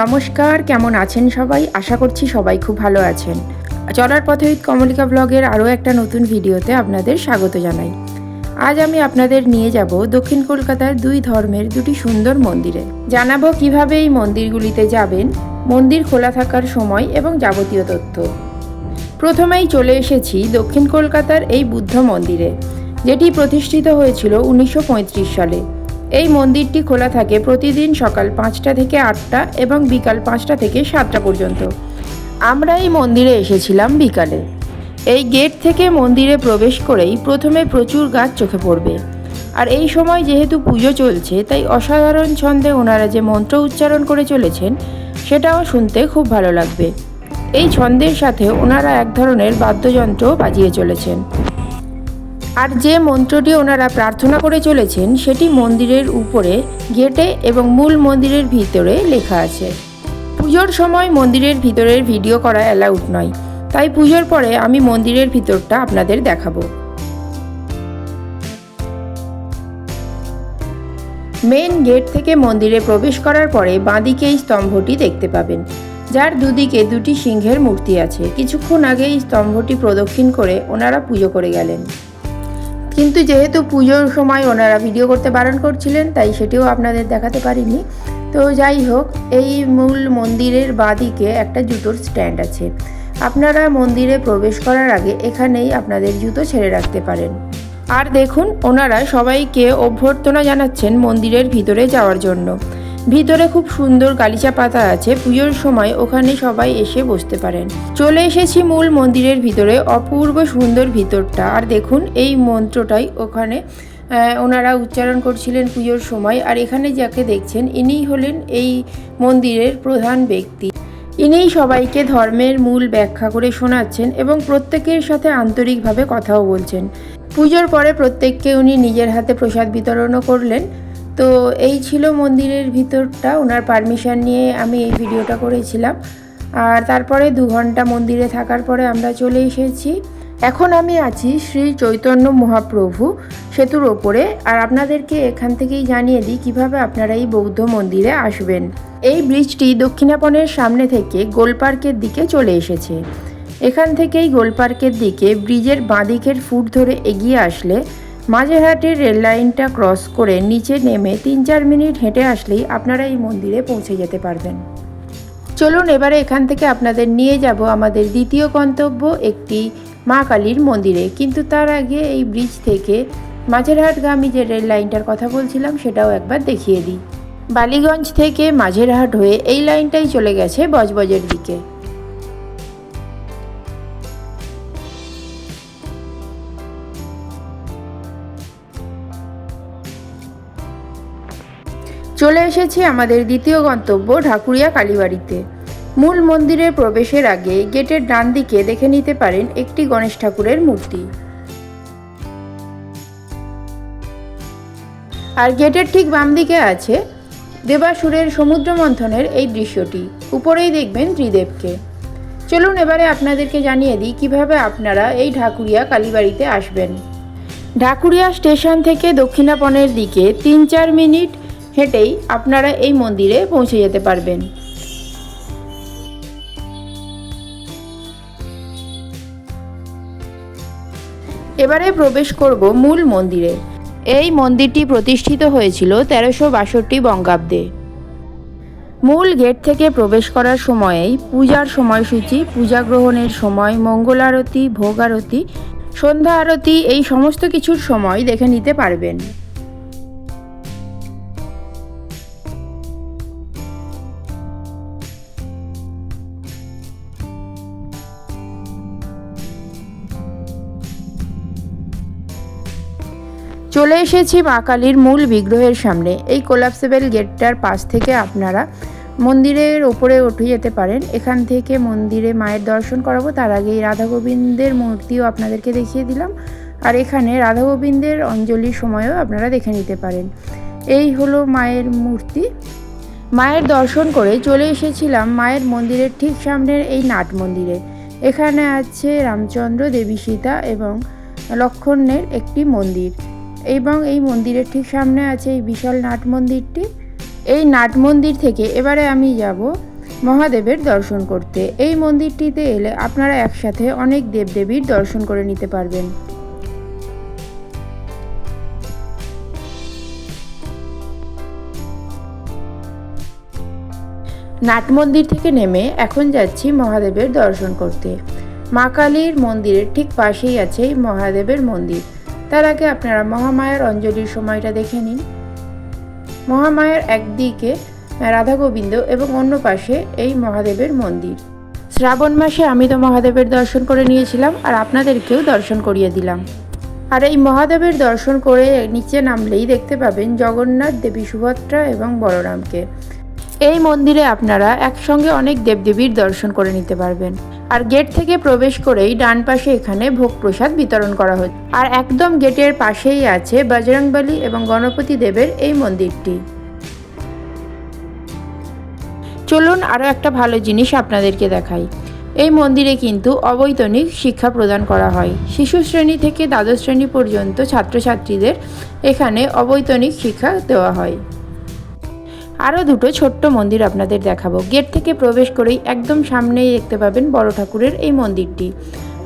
নমস্কার, কেমন আছেন সবাই? আশা করছি সবাই খুব ভালো আছেন। চলার পথে উইথ কমলিকা ব্লগের আরও একটা নতুন ভিডিওতে আপনাদের স্বাগত জানাই। আজ আমি আপনাদের নিয়ে যাব দক্ষিণ কলকাতার দুই ধর্মের দুটি সুন্দর মন্দিরে। জানাব কীভাবে এই মন্দিরগুলিতে যাবেন, মন্দির খোলা থাকার সময় এবং যাবতীয় তথ্য। প্রথমেই চলে এসেছি দক্ষিণ কলকাতার এই বুদ্ধ মন্দিরে, যেটি প্রতিষ্ঠিত হয়েছিল উনিশশো পঁয়ত্রিশ সালে। এই মন্দিরটি খোলা থাকে প্রতিদিন সকাল পাঁচটা থেকে আটটা এবং বিকাল পাঁচটা থেকে সাতটা পর্যন্ত। আমরা এই মন্দিরে এসেছিলাম বিকালে। এই গেট থেকে মন্দিরে প্রবেশ করেই প্রথমে প্রচুর গাছ চোখে পড়বে। আর এই সময় যেহেতু পুজো চলছে, তাই অসাধারণ ছন্দে ওনারা যে মন্ত্র উচ্চারণ করে চলেছেন, সেটাও শুনতে খুব ভালো লাগবে। এই ছন্দের সাথে ওনারা এক ধরনের বাদ্যযন্ত্র বাজিয়ে চলেছেন। আর যে মন্ত্রটি ওনারা প্রার্থনা করে চলেছেন, সেটি মন্দিরের উপরে, গেটে এবং মূল মন্দিরের ভিতরে লেখা আছে। পুজোর সময় মন্দিরের ভিতরের ভিডিও করা অ্যালাউড নয়। তাই পুজোর পরে আমি মন্দিরের ভিতরটা আপনাদের দেখাবো। মেন গেট থেকে মন্দিরে প্রবেশ করার পরে বাঁদিকে এই স্তম্ভটি দেখতে পাবেন, যার দুদিকে দুটি সিংহের মূর্তি আছে। কিছুক্ষণ আগে এই স্তম্ভটি প্রদক্ষিণ করে ওনারা পুজো করে গেলেন। কিন্তু যেহেতু পুজোর সময় ওনারা ভিডিও করতে বারণ করছিলেন, তাই সেটিও আপনাদের দেখাতে পারিনি। তো যাই হোক, এই মূল মন্দিরের বাঁদিকে একটা জুতোর স্ট্যান্ড আছে। আপনারা মন্দিরে প্রবেশ করার আগে এখানেই আপনাদের জুতো ছেড়ে রাখতে পারেন। আর দেখুন, ওনারা সবাইকে অভ্যর্থনা জানাচ্ছেন মন্দিরের ভিতরে যাওয়ার জন্য। ভিতরে খুব সুন্দর গালিচা পাতা আছে। পুজোর সময় ওখানে সবাই এসে বসতে পারেন। চলে এসেছি মূল মন্দিরের ভিতরে, অপূর্ব সুন্দর ভিতরটা। আর দেখুন, এই মন্ত্রটাই ওখানে ওনারা উচ্চারণ করছিলেন পুজোর সময়। আর এখানে যাকে দেখছেন ইনিই হলেন এই মন্দিরের প্রধান ব্যক্তি। ইনিই সবাইকে ধর্মের মূল ব্যাখ্যা করে শোনাচ্ছেন এবং প্রত্যেকের সাথে আন্তরিকভাবে কথাও বলছেন। পুজোর পরে প্রত্যেককে উনি নিজের হাতে প্রসাদ বিতরণও করলেন। তো এই ছিল মন্দিরের ভিতরটা, ওনার পারমিশন নিয়ে আমি এই ভিডিওটা করেছিলাম। আর তারপরে দু ঘণ্টা মন্দিরে থাকার পরে আমরা চলে এসেছি। এখন আমি আছি শ্রী চৈতন্য মহাপ্রভু সেতুর ওপরে, আর আপনাদেরকে এখান থেকেই জানিয়ে দিই কীভাবে আপনারা এই বৌদ্ধ মন্দিরে আসবেন। এই ব্রিজটি দক্ষিণাপনের সামনে থেকে গোলপার্কের দিকে চলে এসেছে। এখান থেকেই গোলপার্কের দিকে ব্রিজের বাঁদিকের ফুট ধরে এগিয়ে আসলে মাঝেরহাটের রেল লাইনটা ক্রস করে নিচে নেমে তিন চার মিনিট হেঁটে আসলেই আপনারা এই মন্দিরে পৌঁছে যেতে পারবেন। চলুন এবারে এখান থেকে আপনাদের নিয়ে যাব আমাদের দ্বিতীয় গন্তব্য একটি মা কালীর মন্দিরে। কিন্তু তার আগে এই ব্রিজ থেকে মাঝেরহাটগামী যে রেল লাইনটার কথা বলছিলাম, সেটাও একবার দেখিয়ে দিই। বালিগঞ্জ থেকে মাঝেরহাট হয়ে এই লাইনটাই চলে গেছে বজবজের দিকে। চলে এসেছি আমাদের দ্বিতীয় গন্তব্য ঢাকুরিয়া কালীবাড়িতে। মূল মন্দিরে প্রবেশের আগে গেটের ডান দিকে দেখে নিতে পারেন একটি গণেশ ঠাকুরের মূর্তি। আর গেটের ঠিক বাম দিকে আছে দেবাসুরের সমুদ্র মন্থনের এই দৃশ্যটি। উপরেই দেখবেন ত্রিদেবকে। চলুন এবারে আপনাদেরকে জানিয়ে দিই কীভাবে আপনারা এই ঢাকুরিয়া কালীবাড়িতে আসবেন। ঢাকুরিয়া স্টেশন থেকে দক্ষিণাপনের দিকে তিন চার মিনিট হেঁটেই আপনারা এই মন্দিরে পৌঁছে যেতে পারবেন। এবারে প্রবেশ করব মূল মন্দিরে। এই মন্দিরটি প্রতিষ্ঠিত হয়েছিল তেরোশো বাষট্টি বঙ্গাব্দে। মূল গেট থেকে প্রবেশ করার সময়েই পূজার সময়সূচি, পূজা গ্রহণের সময়, মঙ্গল আরতি, ভোগ আরতি, সন্ধ্যা আরতি, এই সমস্ত কিছুর সময় দেখে নিতে পারবেন। চলে এসেছি মা কালীর মূল বিগ্রহের সামনে। এই কোলাপসেবল গেটটার পাশ থেকে আপনারা মন্দিরের ওপরে উঠে যেতে পারেন। এখান থেকে মন্দিরে মায়ের দর্শন করাবো। তার আগেই রাধা গোবিন্দের মূর্তিও আপনাদেরকে দেখিয়ে দিলাম। আর এখানে রাধা গোবিন্দের অঞ্জলির সময়ও আপনারা দেখে নিতে পারেন। এই হলো মায়ের মূর্তি। মায়ের দর্শন করে চলে এসেছিলাম মায়ের মন্দিরের ঠিক সামনের এই নাট মন্দিরে। এখানে আছে রামচন্দ্র, দেবী সীতা এবং লক্ষণের একটি মন্দির। এবং এই মন্দিরের ঠিক সামনে আছে এই বিশাল নাট মন্দিরটি। এই নাট মন্দির থেকে এবারে আমি যাব মহাদেবের দর্শন করতে। এই মন্দিরটিতে এলে আপনারা একসাথে অনেক দেবদেবীর দর্শন করে নিতে পারবেন। নাট মন্দির থেকে নেমে এখন যাচ্ছি মহাদেবের দর্শন করতে। মা কালীর মন্দিরের ঠিক পাশেই আছে মহাদেবের মন্দির। তার আগে আপনারা মহামায়ার অঞ্জলির সময়টা দেখে নিন। মহামায়ার একদিকে রাধা গোবিন্দ এবং অন্য পাশে এই মহাদেবের মন্দির। শ্রাবণ মাসে আমি তো মহাদেবের দর্শন করে নিয়েছিলাম আর আপনাদেরকেও দর্শন করিয়ে দিলাম। আর এই মহাদেবের দর্শন করে নিচে নামলেই দেখতে পাবেন জগন্নাথ, দেবী সুভদ্রা এবং বলরামকে। এই মন্দিরে আপনারা একসঙ্গে অনেক দেবদেবীর দর্শন করে নিতে পারবেন। আর গেট থেকে প্রবেশ করেই ডান পাশে এখানে ভোগ প্রসাদ বিতরণ করা হচ্ছে। আর একদম গেটের পাশেই আছে বজরংবলী এবং গণপতি দেবের এই মন্দিরটি। চলুন আরও একটা ভালো জিনিস আপনাদেরকে দেখাই। এই মন্দিরে কিন্তু অবৈতনিক শিক্ষা প্রদান করা হয়। শিশু শ্রেণি থেকে দ্বাদশ শ্রেণি পর্যন্ত ছাত্রছাত্রীদের এখানে অবৈতনিক শিক্ষা দেওয়া হয়। আরও দুটো ছোট্ট মন্দির আপনাদের দেখাবো। গেট থেকে প্রবেশ করেই একদম সামনেই দেখতে পাবেন বড় ঠাকুরের এই মন্দিরটি।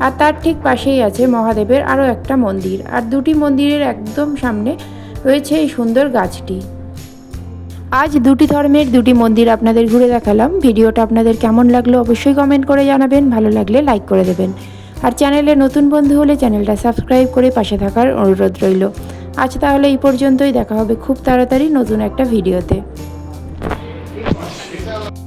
আর তার ঠিক পাশেই আছে মহাদেবের আরও একটা মন্দির। আর দুটি মন্দিরের একদম সামনে রয়েছে এই সুন্দর গাছটি। আজ দুটি ধর্মের দুটি মন্দির আপনাদের ঘুরে দেখালাম। ভিডিওটা আপনাদের কেমন লাগল অবশ্যই কমেন্ট করে জানাবেন। ভালো লাগলে লাইক করে দেবেন। আর চ্যানেলে নতুন বন্ধু হলে চ্যানেলটা সাবস্ক্রাইব করে পাশে থাকার অনুরোধ রইল। আজ তাহলে এই পর্যন্তই। দেখা হবে খুব তাড়াতাড়ি নতুন একটা ভিডিওতে Eyvallah.